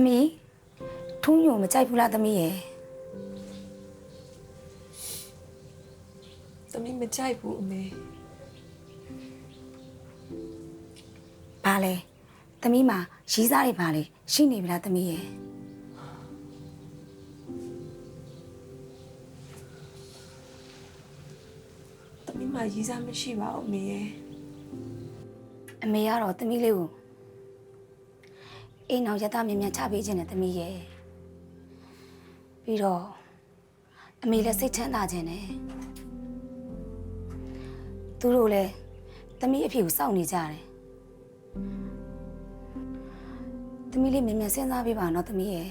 သမီးထုံးညိုမကြိုက်ဘူးလားသမီးရဲ့သမီးမကြိုက်ဘူးအမေဘာလဲသမီးမှာရီးစားတွေဘာလဲရှိနေပြီလားသမီးရဲ့သမီးမှရီးစားမရှိပါဘူးအမေရဲ့အမေကတော့သမီးလေးကို အိမ်အောင်ရတမြင်မြန်ချပေးခြင်းနဲ့သမီးရဲ့ပြီးတော့အမေလည်းစိတ်ချမ်းသာခြင်းနဲ့သူတို့လည်းသမီးအဖေကိုစောင့်နေကြတယ်သမီးလေးမြင်မြန်စဉ်းစားပေးပါနော်သမီးရဲ့